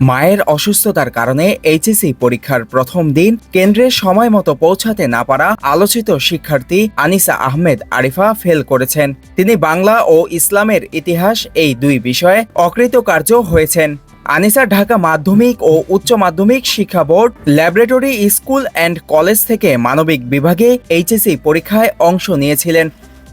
মায়ের অসুস্থতার কারণে এইচএসসি পরীক্ষার প্রথম দিন কেন্দ্রে সময় মতো পৌঁছাতে না পারা আলোচিত শিক্ষার্থী আনিসা আহমেদ আরিফা ফেল করেছেন। তিনি বাংলা ও ইসলামের ইতিহাস এই দুই বিষয়ে অকৃতকার্য হয়েছেন। আনিসা ঢাকা মাধ্যমিক ও উচ্চ মাধ্যমিক শিক্ষা board, laboratory school and college থেকে মানবিক বিভাগে এইচএসসি পরীক্ষায় অংশ নিয়েছিলেন।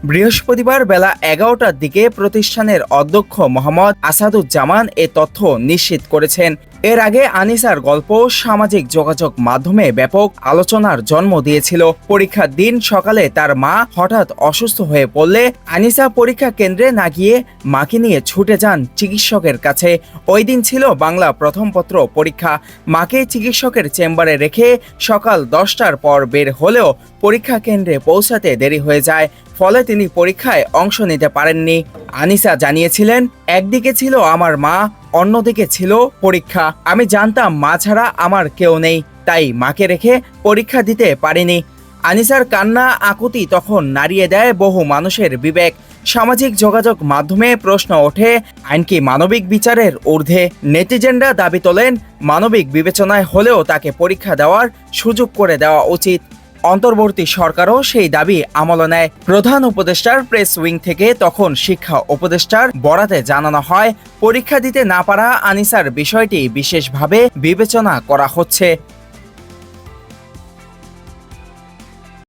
বৃহস্পতিবার বেলা এগারোটার দিকে প্রতিষ্ঠানের অধ্যক্ষ মোহাম্মদ আসাদুজ্জামান এ তথ্য নিশ্চিত করেছেন। এর আগে আনিসার গল্প সামাজিক যোগাযোগ মাধ্যমে ব্যাপক আলোচনার জন্ম দিয়েছিল। পরীক্ষার দিন সকালে তার মা হঠাৎ অসুস্থ হয়ে পড়লে আনিসা পরীক্ষা কেন্দ্রে না গিয়ে মাকে নিয়ে ছুটে যান চিকিৎসকের কাছে। ওই দিন ছিল বাংলা প্রথম পত্র পরীক্ষা। মাকে চিকিৎসকের চেম্বারে রেখে সকাল দশটার পর বের হলেও পরীক্ষা কেন্দ্রে পৌঁছাতে দেরি হয়ে যায়। ফলে তিনি পরীক্ষায় অংশ নিতে পারেননি। আনিসা জানিয়েছিলেন, একদিকে ছিল আমার মা, অন্যদিকে ছিল পরীক্ষা। আমি জানতাম মা ছাড়া আমার কেউ নেই, তাই মাকে রেখে পরীক্ষা দিতে পারিনি। আনিসার কান্না আকুতি তখন নাড়িয়ে দেয় বহু মানুষের বিবেক। সামাজিক যোগাযোগ মাধ্যমে প্রশ্ন ওঠে, আইন কি মানবিক বিচারের ঊর্ধ্বে? নেটিজেনরা দাবি তোলেন, মানবিক বিবেচনায় হলেও তাকে পরীক্ষা দেওয়ার সুযোগ করে দেওয়া উচিত। অন্তর্বর্তী সরকারও সেই দাবি আমল নেয়। প্রধান উপদেষ্টার প্রেস উইং থেকে তখন শিক্ষা উপদেষ্টার বরাতে জানানো হয়, পরীক্ষা দিতে না পারা আনিসার বিষয়টি বিশেষভাবে বিবেচনা করা হচ্ছে।